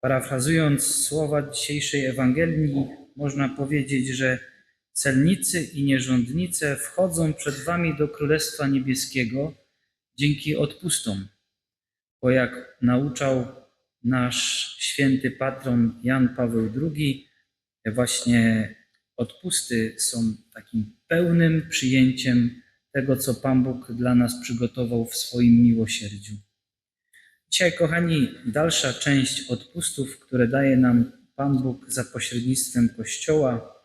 Parafrazując słowa dzisiejszej Ewangelii, można powiedzieć, że celnicy i nierządnice wchodzą przed wami do Królestwa Niebieskiego dzięki odpustom. Bo jak nauczał nasz święty patron Jan Paweł II, właśnie odpusty są takim pełnym przyjęciem tego, co Pan Bóg dla nas przygotował w swoim miłosierdziu. Dzisiaj, kochani, dalsza część odpustów, które daje nam Pan Bóg za pośrednictwem Kościoła.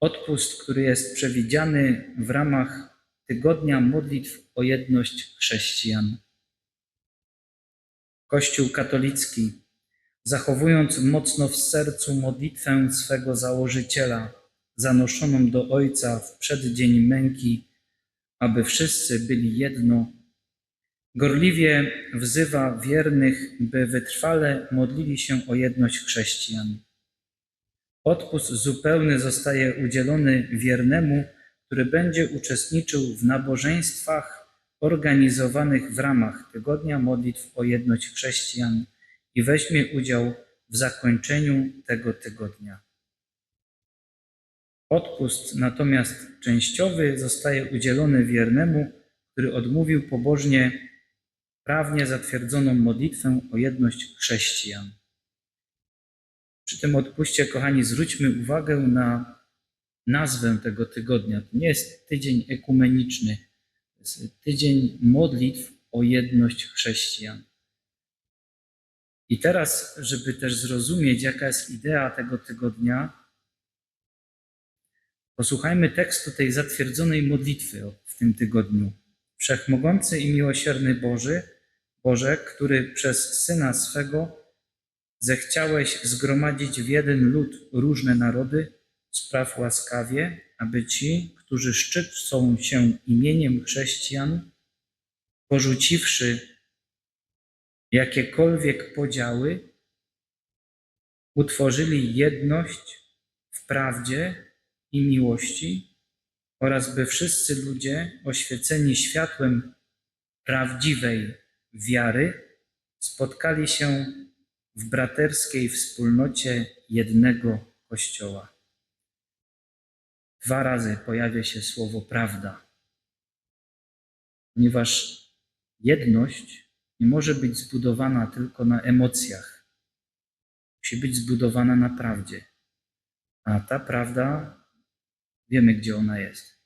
Odpust, który jest przewidziany w ramach tygodnia modlitw o jedność chrześcijan. Kościół katolicki, zachowując mocno w sercu modlitwę swego założyciela, zanoszoną do Ojca w przeddzień męki, aby wszyscy byli jedno, gorliwie wzywa wiernych, by wytrwale modlili się o jedność chrześcijan. Odpust zupełny zostaje udzielony wiernemu, który będzie uczestniczył w nabożeństwach organizowanych w ramach Tygodnia Modlitw o Jedność Chrześcijan i weźmie udział w zakończeniu tego tygodnia. Odpust natomiast częściowy zostaje udzielony wiernemu, który odmówił pobożnie prawnie zatwierdzoną modlitwę o jedność chrześcijan. Przy tym odpuście, kochani, zwróćmy uwagę na nazwę tego tygodnia. To nie jest tydzień ekumeniczny, to jest tydzień modlitw o jedność chrześcijan. I teraz, żeby też zrozumieć, jaka jest idea tego tygodnia, posłuchajmy tekstu tej zatwierdzonej modlitwy w tym tygodniu. Wszechmogący i miłosierny Boży, Boże, który przez Syna swego zechciałeś zgromadzić w jeden lud różne narody, spraw łaskawie, aby ci, którzy szczycą się imieniem chrześcijan, porzuciwszy jakiekolwiek podziały, utworzyli jedność w prawdzie i miłości oraz by wszyscy ludzie oświeceni światłem prawdziwej wiary spotkali się w braterskiej wspólnocie jednego Kościoła. Dwa razy pojawia się słowo prawda, ponieważ jedność nie może być zbudowana tylko na emocjach. Musi być zbudowana na prawdzie. A ta prawda, wiemy gdzie ona jest.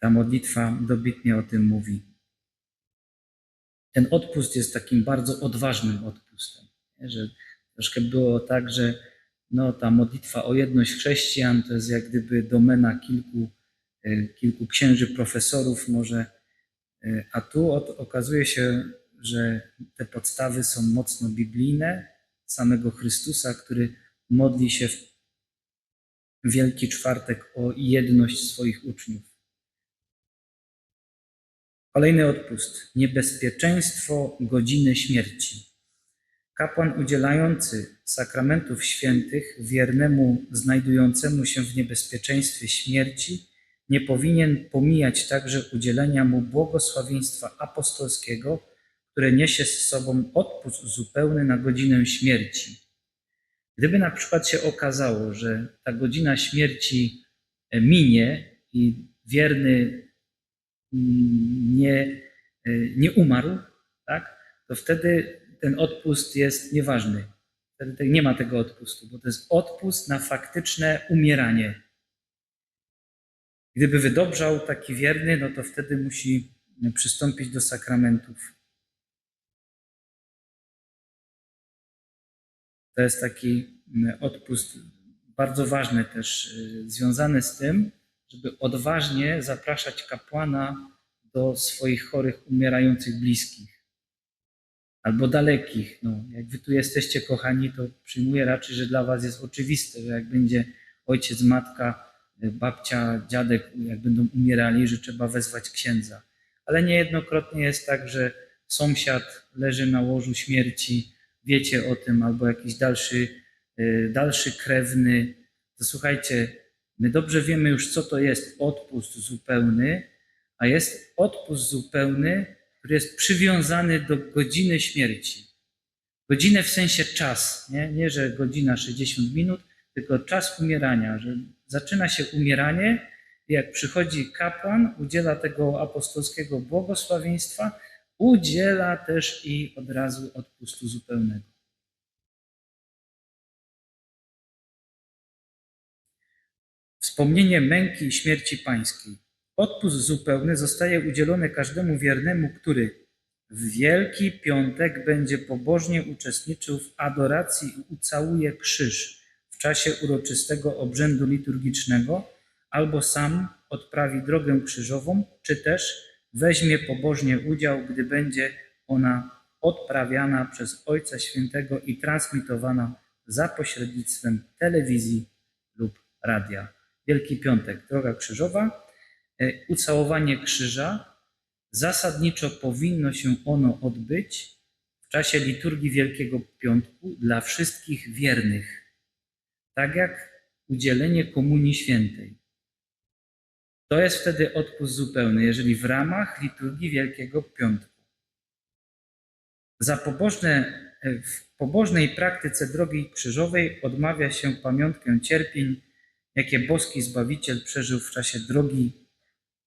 Ta modlitwa dobitnie o tym mówi. Ten odpust jest takim bardzo odważnym odpustem. Nie? Że troszkę było tak, że no, ta modlitwa o jedność chrześcijan to jest jak gdyby domena kilku, e, kilku księży, profesorów może, e, a tu okazuje się, że te podstawy są mocno biblijne, samego Chrystusa, który modli się w Wielki Czwartek o jedność swoich uczniów. Kolejny odpust. Niebezpieczeństwo godziny śmierci. Kapłan udzielający sakramentów świętych wiernemu znajdującemu się w niebezpieczeństwie śmierci nie powinien pomijać także udzielenia mu błogosławieństwa apostolskiego, które niesie z sobą odpust zupełny na godzinę śmierci. Gdyby na przykład się okazało, że ta godzina śmierci minie i wierny nie, nie umarł, tak, to wtedy ten odpust jest nieważny. Wtedy nie ma tego odpustu, bo to jest odpust na faktyczne umieranie. Gdyby wydobrzał taki wierny, no to wtedy musi przystąpić do sakramentów. To jest taki odpust bardzo ważny też, związany z tym, żeby odważnie zapraszać kapłana do swoich chorych, umierających bliskich albo dalekich. No, jak wy tu jesteście kochani, to przyjmuję raczej, że dla was jest oczywiste, że jak będzie ojciec, matka, babcia, dziadek, jak będą umierali, że trzeba wezwać księdza. Ale niejednokrotnie jest tak, że sąsiad leży na łożu śmierci, wiecie o tym, albo jakiś dalszy, dalszy krewny. To słuchajcie, My dobrze wiemy już, co to jest odpust zupełny, a jest odpust zupełny, który jest przywiązany do godziny śmierci. Godzinę w sensie czas, nie, nie że godzina 60 minut, tylko czas umierania, że zaczyna się umieranie i jak przychodzi kapłan, udziela tego apostolskiego błogosławieństwa, udziela też i od razu odpustu zupełnego. Wspomnienie męki i śmierci pańskiej. Odpust zupełny zostaje udzielony każdemu wiernemu, który w Wielki Piątek będzie pobożnie uczestniczył w adoracji i ucałuje krzyż w czasie uroczystego obrzędu liturgicznego, albo sam odprawi drogę krzyżową, czy też weźmie pobożnie udział, gdy będzie ona odprawiana przez Ojca Świętego i transmitowana za pośrednictwem telewizji lub radia. Wielki Piątek, droga krzyżowa, e, ucałowanie krzyża. Zasadniczo powinno się ono odbyć w czasie liturgii Wielkiego Piątku dla wszystkich wiernych, tak jak udzielenie Komunii Świętej. To jest wtedy odpust zupełny, jeżeli w ramach liturgii Wielkiego Piątku. Za pobożne, e, w pobożnej praktyce drogi krzyżowej odmawia się pamiątkę cierpień, jakie boski Zbawiciel przeżył w czasie drogi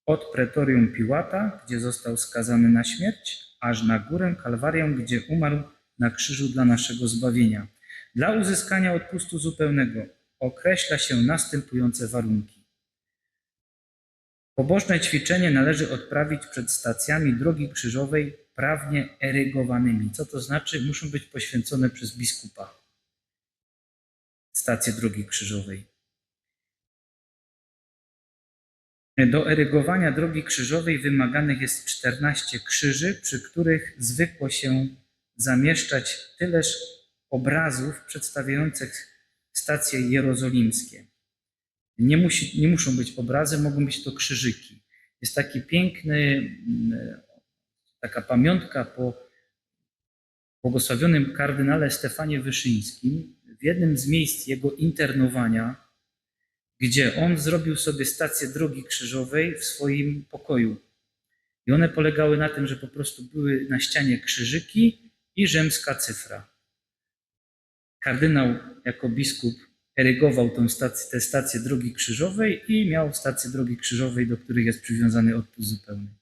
od pretorium Piłata, gdzie został skazany na śmierć, aż na górę Kalwarię, gdzie umarł na krzyżu dla naszego zbawienia. Dla uzyskania odpustu zupełnego określa się następujące warunki. Pobożne ćwiczenie należy odprawić przed stacjami drogi krzyżowej prawnie erygowanymi. Co to znaczy? Muszą być poświęcone przez biskupa. Stacje drogi krzyżowej. Do erygowania drogi krzyżowej wymaganych jest 14 krzyży, przy których zwykło się zamieszczać tyleż obrazów przedstawiających stacje jerozolimskie. Nie, musi, nie muszą być obrazy, mogą być to krzyżyki. Jest taki piękny, mm, taka pamiątka po błogosławionym kardynale Stefanie Wyszyńskim. W jednym z miejsc jego internowania, gdzie on zrobił sobie stację drogi krzyżowej w swoim pokoju. I one polegały na tym, że po prostu były na ścianie krzyżyki i rzymska cyfra. Kardynał jako biskup erygował tą stację, tę stację drogi krzyżowej i miał stację drogi krzyżowej, do których jest przywiązany odpust zupełny.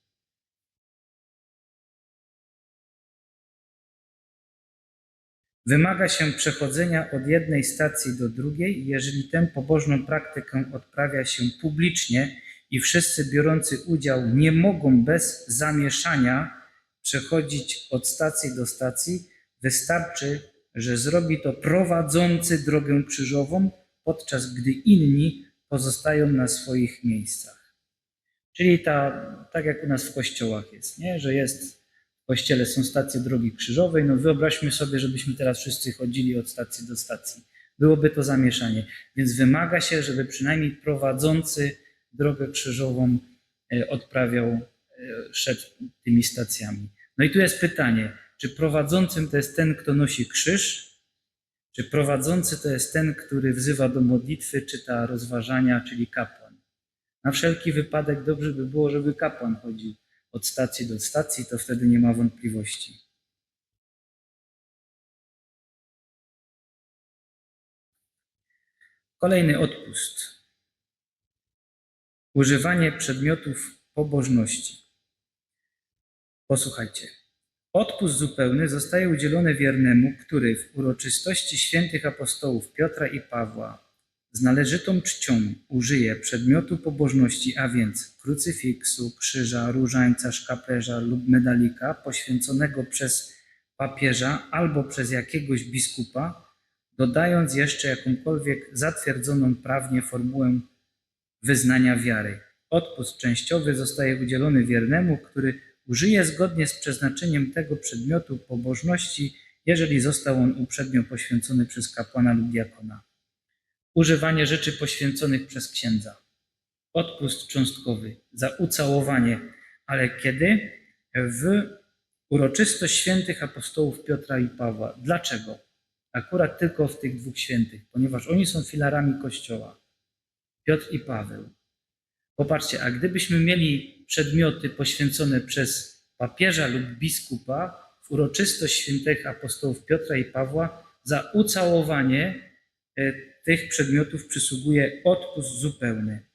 Wymaga się przechodzenia od jednej stacji do drugiej, jeżeli tę pobożną praktykę odprawia się publicznie i wszyscy biorący udział nie mogą bez zamieszania przechodzić od stacji do stacji, wystarczy, że zrobi to prowadzący drogę krzyżową, podczas gdy inni pozostają na swoich miejscach. Czyli ta, tak jak u nas w kościołach jest, nie? że jest kościele są stacje drogi krzyżowej. No wyobraźmy sobie, żebyśmy teraz wszyscy chodzili od stacji do stacji. Byłoby to zamieszanie. Więc wymaga się, żeby przynajmniej prowadzący drogę krzyżową e, odprawiał, e, szedł tymi stacjami. No i tu jest pytanie, czy prowadzącym to jest ten, kto nosi krzyż, czy prowadzący to jest ten, który wzywa do modlitwy, czyta rozważania, czyli kapłan. Na wszelki wypadek dobrze by było, żeby kapłan chodził od stacji do stacji, to wtedy nie ma wątpliwości. Kolejny odpust. Używanie przedmiotów pobożności. Posłuchajcie. Odpust zupełny zostaje udzielony wiernemu, który w uroczystości świętych apostołów Piotra i Pawła z należytą czcią użyje przedmiotu pobożności, a więc krucyfiksu, krzyża, różańca, szkaplerza lub medalika poświęconego przez papieża albo przez jakiegoś biskupa, dodając jeszcze jakąkolwiek zatwierdzoną prawnie formułę wyznania wiary. Odpust częściowy zostaje udzielony wiernemu, który użyje zgodnie z przeznaczeniem tego przedmiotu pobożności, jeżeli został on uprzednio poświęcony przez kapłana lub diakona. Używanie rzeczy poświęconych przez księdza. Odpust cząstkowy za ucałowanie, ale kiedy? W uroczystość świętych apostołów Piotra i Pawła. Dlaczego? Akurat tylko w tych dwóch świętych, ponieważ oni są filarami Kościoła. Piotr i Paweł. Popatrzcie, a gdybyśmy mieli przedmioty poświęcone przez papieża lub biskupa w uroczystość świętych apostołów Piotra i Pawła za ucałowanie e, tych przedmiotów przysługuje odpust zupełny.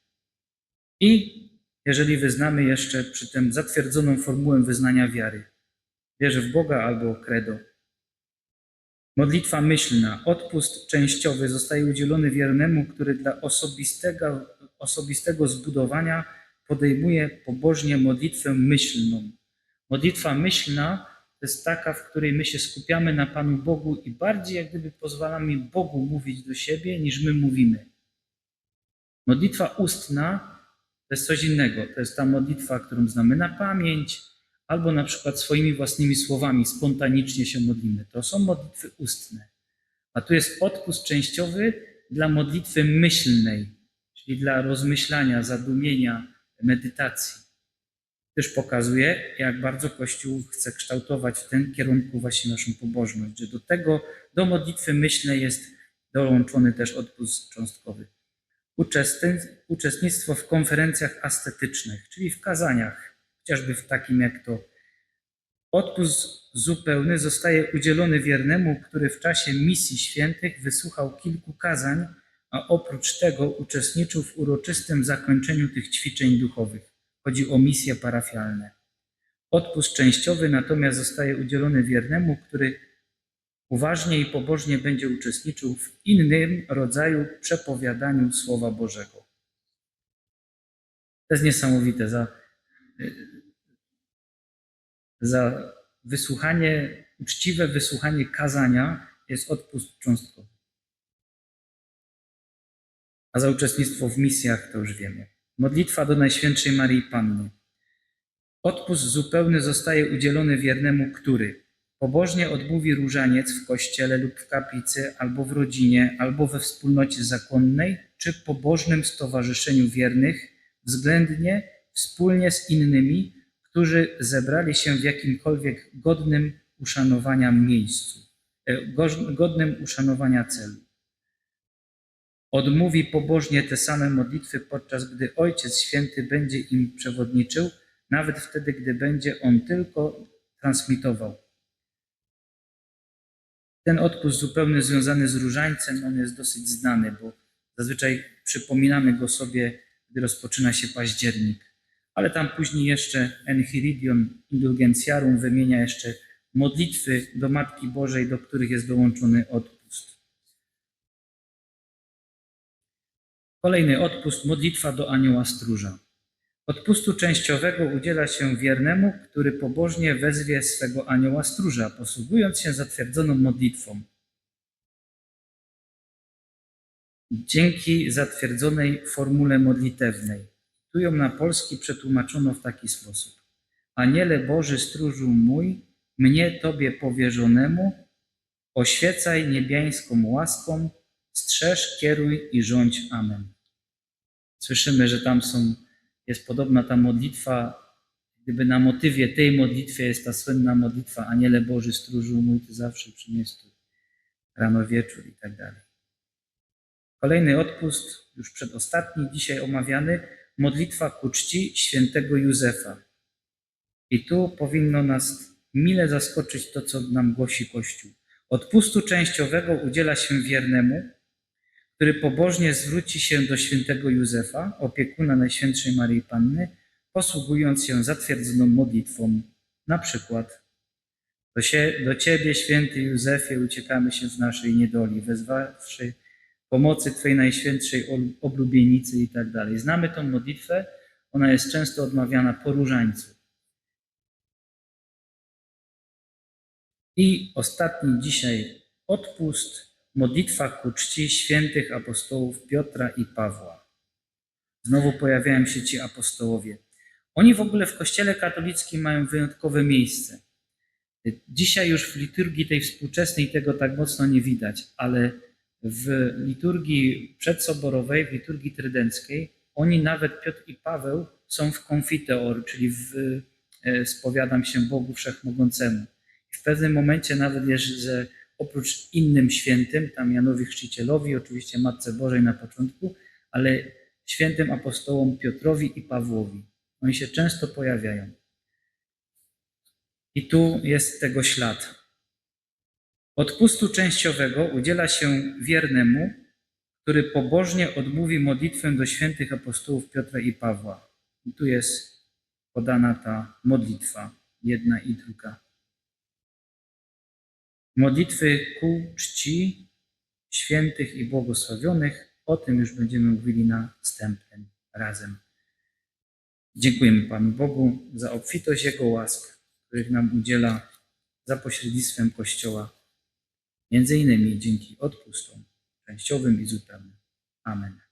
I jeżeli wyznamy jeszcze przy tym zatwierdzoną formułę wyznania wiary, wierzę w Boga albo credo. Modlitwa myślna, odpust częściowy zostaje udzielony wiernemu, który dla osobistego, osobistego zbudowania podejmuje pobożnie modlitwę myślną. Modlitwa myślna to jest taka, w której my się skupiamy na Panu Bogu i bardziej jak gdyby pozwalamy Bogu mówić do siebie, niż my mówimy. Modlitwa ustna to jest coś innego. To jest ta modlitwa, którą znamy na pamięć, albo na przykład swoimi własnymi słowami spontanicznie się modlimy. To są modlitwy ustne. A tu jest odpust częściowy dla modlitwy myślnej, czyli dla rozmyślania, zadumienia, medytacji. Też pokazuje, jak bardzo Kościół chce kształtować w tym kierunku właśnie naszą pobożność, że do tego, do modlitwy myślnej jest dołączony też odpust cząstkowy. Uczestnictwo w konferencjach ascetycznych, czyli w kazaniach, chociażby w takim jak to. Odpust zupełny zostaje udzielony wiernemu, który w czasie misji świętych wysłuchał kilku kazań, a oprócz tego uczestniczył w uroczystym zakończeniu tych ćwiczeń duchowych. Chodzi o misje parafialne. Odpust częściowy natomiast zostaje udzielony wiernemu, który uważnie i pobożnie będzie uczestniczył w innym rodzaju przepowiadaniu Słowa Bożego. To jest niesamowite. Za, za wysłuchanie, uczciwe wysłuchanie kazania jest odpust cząstkowy. A za uczestnictwo w misjach to już wiemy. Modlitwa do Najświętszej Marii Panny. Odpust zupełny zostaje udzielony wiernemu, który pobożnie odmówi różaniec w kościele lub w kaplicy, albo w rodzinie, albo we wspólnocie zakonnej, czy pobożnym stowarzyszeniu wiernych, względnie wspólnie z innymi, którzy zebrali się w jakimkolwiek godnym uszanowania miejscu, e, godnym uszanowania celu. Odmówi pobożnie te same modlitwy, podczas gdy Ojciec Święty będzie im przewodniczył, nawet wtedy, gdy będzie on tylko transmitował. Ten odpust zupełny związany z różańcem, on jest dosyć znany, bo zazwyczaj przypominamy go sobie, gdy rozpoczyna się październik. Ale tam później jeszcze Enchiridion Indulgenciarum wymienia jeszcze modlitwy do Matki Bożej, do których jest dołączony odpust. Kolejny odpust, modlitwa do anioła stróża. Odpustu częściowego udziela się wiernemu, który pobożnie wezwie swego anioła stróża, posługując się zatwierdzoną modlitwą. Dzięki zatwierdzonej formule modlitewnej. Tu ją na polski przetłumaczono w taki sposób. Aniele Boży stróżu mój, mnie Tobie powierzonemu, oświecaj niebiańską łaską, strzeż, kieruj i rządź. Amen. Słyszymy, że tam są jest podobna ta modlitwa, gdyby na motywie tej modlitwy jest ta słynna modlitwa Aniele Boży stróżu mój, Ty zawsze przynieś tu rano, wieczór i tak dalej. Kolejny odpust, już przedostatni, dzisiaj omawiany, modlitwa ku czci świętego Józefa. I tu powinno nas mile zaskoczyć to, co nam głosi Kościół. Odpustu częściowego udziela się wiernemu, który pobożnie zwróci się do świętego Józefa, opiekuna Najświętszej Maryi Panny, posługując się zatwierdzoną modlitwą. Na przykład do, się, do Ciebie, święty Józefie, uciekamy się w naszej niedoli, wezwawszy pomocy Twojej Najświętszej oblubienicy i tak dalej. Znamy tą modlitwę, ona jest często odmawiana po różańcu. I ostatni dzisiaj odpust modlitwa ku czci świętych apostołów Piotra i Pawła. Znowu pojawiają się ci apostołowie. Oni w ogóle w Kościele katolickim mają wyjątkowe miejsce. Dzisiaj już w liturgii tej współczesnej tego tak mocno nie widać, ale w liturgii przedsoborowej, w liturgii trydenckiej, oni nawet Piotr i Paweł są w confiteor, czyli w e, spowiadam się Bogu Wszechmogącemu. W pewnym momencie nawet że oprócz innym świętym, tam Janowi Chrzcicielowi, oczywiście Matce Bożej na początku, ale świętym apostołom Piotrowi i Pawłowi. Oni się często pojawiają. I tu jest tego ślad. Odpustu częściowego udziela się wiernemu, który pobożnie odmówi modlitwę do świętych apostołów Piotra i Pawła. I tu jest podana ta modlitwa, jedna i druga. Modlitwy ku czci świętych i błogosławionych, o tym już będziemy mówili następnym razem. Dziękujemy Panu Bogu za obfitość Jego łask, których nam udziela za pośrednictwem Kościoła, między innymi dzięki odpustom częściowym i zupełnym. Amen.